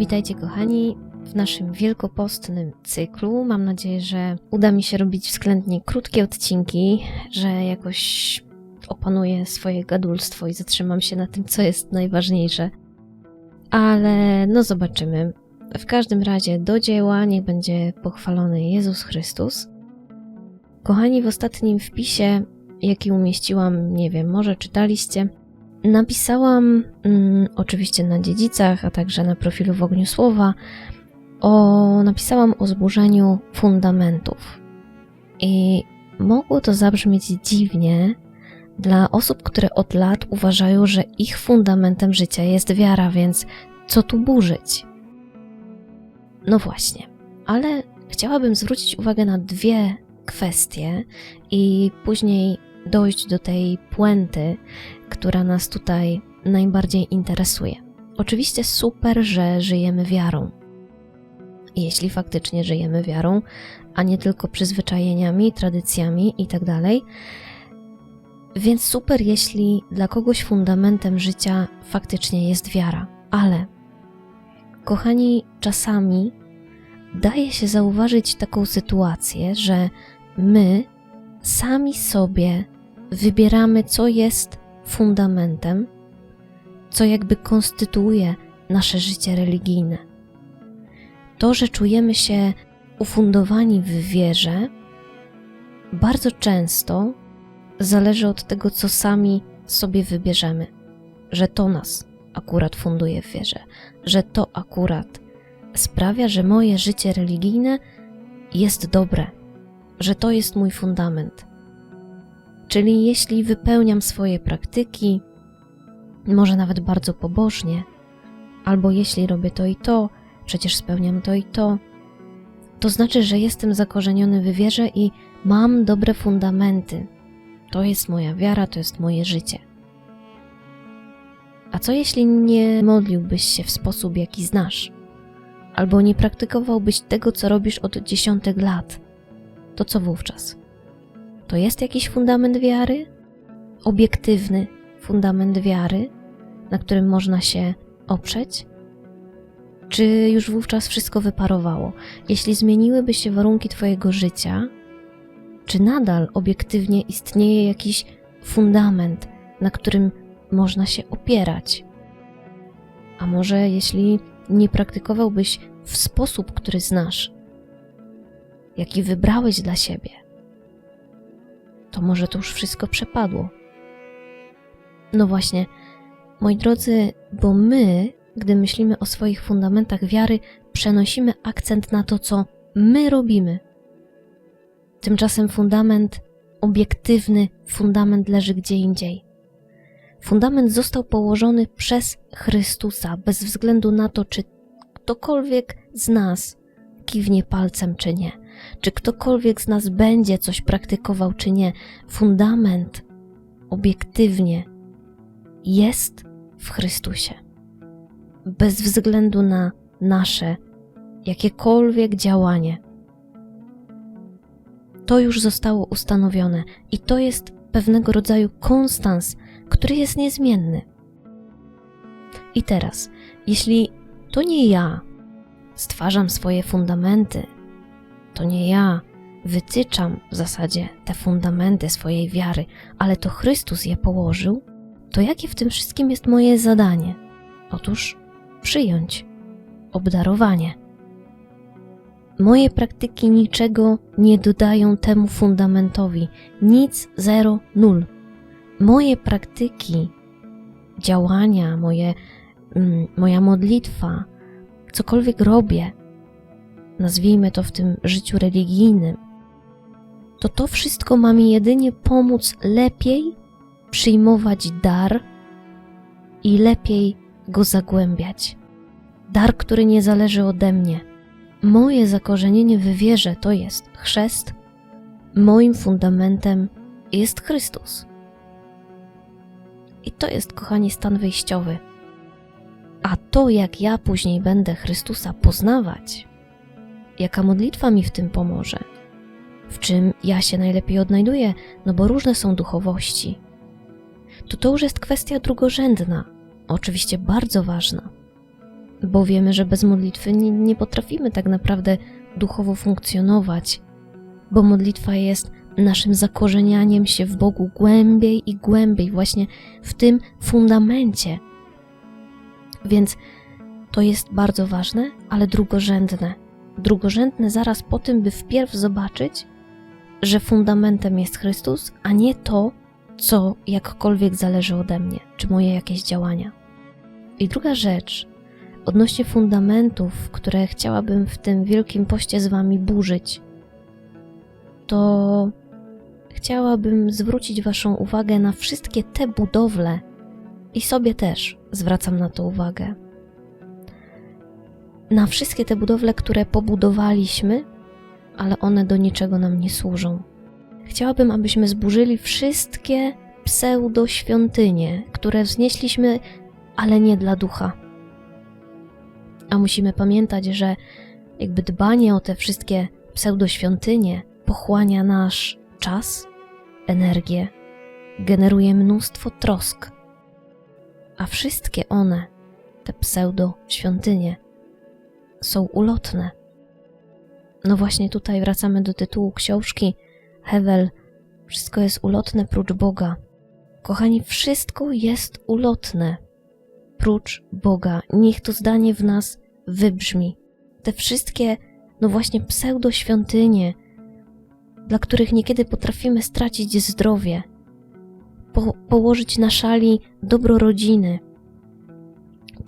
Witajcie kochani w naszym wielkopostnym cyklu. Mam nadzieję, że uda mi się robić względnie krótkie odcinki, że jakoś opanuję swoje gadulstwo i zatrzymam się na tym, co jest najważniejsze. Ale no zobaczymy. W każdym razie do dzieła niech będzie pochwalony Jezus Chrystus. Kochani, w ostatnim wpisie, jaki umieściłam, nie wiem, może czytaliście, napisałam mm, oczywiście na dziedzicach, a także na profilu w ogniu słowa, o, napisałam o zburzeniu fundamentów. I mogło to zabrzmieć dziwnie dla osób, które od lat uważają, że ich fundamentem życia jest wiara, więc co tu burzyć? No właśnie, ale chciałabym zwrócić uwagę na dwie kwestie i później dojść do tej puenty, która nas tutaj najbardziej interesuje. Oczywiście super, że żyjemy wiarą. Jeśli faktycznie żyjemy wiarą, a nie tylko przyzwyczajeniami, tradycjami itd. Więc super, jeśli dla kogoś fundamentem życia faktycznie jest wiara. Ale, kochani, czasami daje się zauważyć taką sytuację, że my sami sobie wybieramy, co jest fundamentem, co jakby konstytuuje nasze życie religijne. To, że czujemy się ufundowani w wierze, bardzo często zależy od tego, co sami sobie wybierzemy, że to nas akurat funduje w wierze, że to akurat sprawia, że moje życie religijne jest dobre, że to jest mój fundament. Czyli jeśli wypełniam swoje praktyki, może nawet bardzo pobożnie, albo jeśli robię to i to, przecież spełniam to i to, to znaczy, że jestem zakorzeniony w wierze i mam dobre fundamenty. To jest moja wiara, to jest moje życie. A co jeśli nie modliłbyś się w sposób, jaki znasz? Albo nie praktykowałbyś tego, co robisz od dziesiątek lat? To co wówczas? To jest jakiś fundament wiary? Obiektywny fundament wiary, na którym można się oprzeć? Czy już wówczas wszystko wyparowało? Jeśli zmieniłyby się warunki Twojego życia, czy nadal obiektywnie istnieje jakiś fundament, na którym można się opierać? A może jeśli nie praktykowałbyś w sposób, który znasz, jaki wybrałeś dla siebie, to może to już wszystko przepadło. No właśnie, moi drodzy, bo my, gdy myślimy o swoich fundamentach wiary, przenosimy akcent na to, co my robimy. Tymczasem fundament, obiektywny fundament leży gdzie indziej. Fundament został położony przez Chrystusa, bez względu na to, czy ktokolwiek z nas kiwnie palcem, czy nie czy ktokolwiek z nas będzie coś praktykował, czy nie, fundament obiektywnie jest w Chrystusie. Bez względu na nasze jakiekolwiek działanie. To już zostało ustanowione i to jest pewnego rodzaju konstans, który jest niezmienny. I teraz, jeśli to nie ja stwarzam swoje fundamenty, to nie ja wytyczam w zasadzie te fundamenty swojej wiary, ale to Chrystus je położył, to jakie w tym wszystkim jest moje zadanie? Otóż przyjąć obdarowanie. Moje praktyki niczego nie dodają temu fundamentowi, nic, zero, nul. Moje praktyki, działania, moje, mm, moja modlitwa, cokolwiek robię, nazwijmy to w tym życiu religijnym, to to wszystko ma mi jedynie pomóc lepiej przyjmować dar i lepiej go zagłębiać. Dar, który nie zależy ode mnie. Moje zakorzenienie w wierze to jest chrzest, moim fundamentem jest Chrystus. I to jest, kochani, stan wyjściowy. A to, jak ja później będę Chrystusa poznawać, jaka modlitwa mi w tym pomoże, w czym ja się najlepiej odnajduję, no bo różne są duchowości. To to już jest kwestia drugorzędna, oczywiście bardzo ważna. bo wiemy, że bez modlitwy nie, nie potrafimy tak naprawdę duchowo funkcjonować, bo modlitwa jest naszym zakorzenianiem się w Bogu głębiej i głębiej, właśnie w tym fundamencie. Więc to jest bardzo ważne, ale drugorzędne. Drugorzędne zaraz po tym, by wpierw zobaczyć, że fundamentem jest Chrystus, a nie to, co jakkolwiek zależy ode mnie, czy moje jakieś działania. I druga rzecz, odnośnie fundamentów, które chciałabym w tym wielkim poście z Wami burzyć, to chciałabym zwrócić Waszą uwagę na wszystkie te budowle i sobie też zwracam na to uwagę. Na wszystkie te budowle, które pobudowaliśmy, ale one do niczego nam nie służą. Chciałabym, abyśmy zburzyli wszystkie pseudoświątynie, które wznieśliśmy, ale nie dla ducha. A musimy pamiętać, że jakby dbanie o te wszystkie pseudoświątynie pochłania nasz czas, energię, generuje mnóstwo trosk. A wszystkie one, te pseudoświątynie, są ulotne. No właśnie tutaj wracamy do tytułu książki Hewel. Wszystko jest ulotne prócz Boga. Kochani, wszystko jest ulotne prócz Boga. Niech to zdanie w nas wybrzmi. Te wszystkie, no właśnie, pseudoświątynie, dla których niekiedy potrafimy stracić zdrowie, po, położyć na szali dobro rodziny,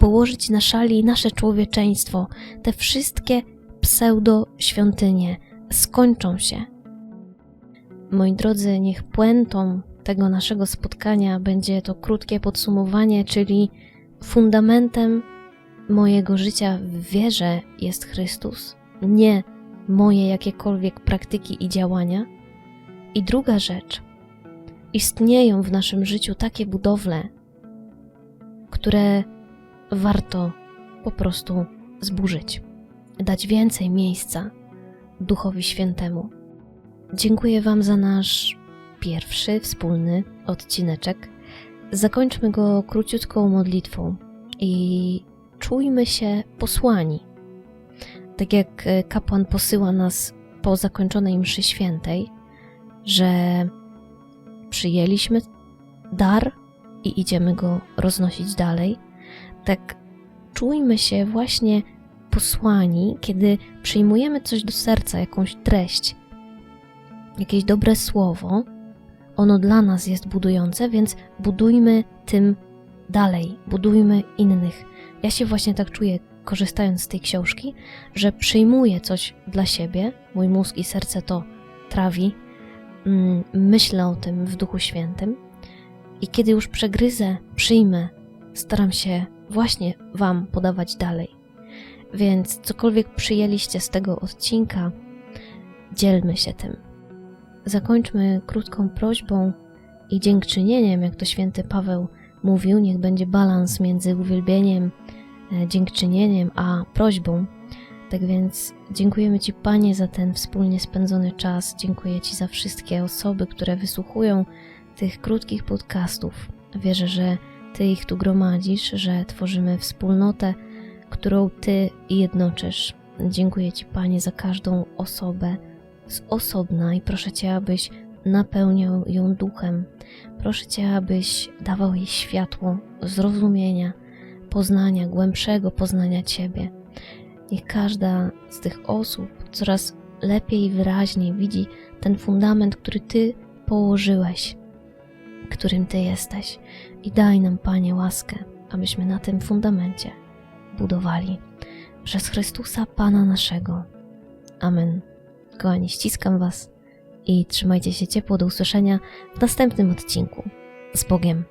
położyć na szali nasze człowieczeństwo, te wszystkie pseudo-świątynie skończą się. Moi drodzy, niech puentą tego naszego spotkania będzie to krótkie podsumowanie, czyli fundamentem mojego życia w wierze jest Chrystus, nie moje jakiekolwiek praktyki i działania. I druga rzecz, istnieją w naszym życiu takie budowle, które warto po prostu zburzyć, dać więcej miejsca Duchowi Świętemu. Dziękuję Wam za nasz pierwszy wspólny odcineczek. Zakończmy go króciutką modlitwą i czujmy się posłani. Tak jak kapłan posyła nas po zakończonej mszy świętej, że przyjęliśmy dar i idziemy go roznosić dalej, tak czujmy się właśnie posłani, kiedy przyjmujemy coś do serca, jakąś treść, jakieś dobre słowo, ono dla nas jest budujące, więc budujmy tym dalej, budujmy innych. Ja się właśnie tak czuję, korzystając z tej książki, że przyjmuję coś dla siebie, mój mózg i serce to trawi, mm, myślę o tym w Duchu Świętym. I kiedy już przegryzę, przyjmę, staram się właśnie Wam podawać dalej. Więc cokolwiek przyjęliście z tego odcinka, dzielmy się tym. Zakończmy krótką prośbą i dziękczynieniem, jak to święty Paweł mówił, niech będzie balans między uwielbieniem, e, dziękczynieniem a prośbą. Tak więc dziękujemy Ci, Panie, za ten wspólnie spędzony czas. Dziękuję Ci za wszystkie osoby, które wysłuchują tych krótkich podcastów. Wierzę, że Ty ich tu gromadzisz, że tworzymy wspólnotę, którą Ty jednoczysz. Dziękuję Ci, Panie, za każdą osobę z osobna i proszę Cię, abyś napełniał ją duchem. Proszę Cię, abyś dawał jej światło zrozumienia, poznania, głębszego poznania Ciebie. Niech każda z tych osób coraz lepiej i wyraźniej widzi ten fundament, który Ty położyłeś, którym Ty jesteś. I daj nam, Panie, łaskę, abyśmy na tym fundamencie budowali. Przez Chrystusa Pana naszego. Amen. Kochani, ściskam Was i trzymajcie się ciepło. Do usłyszenia w następnym odcinku. Z Bogiem.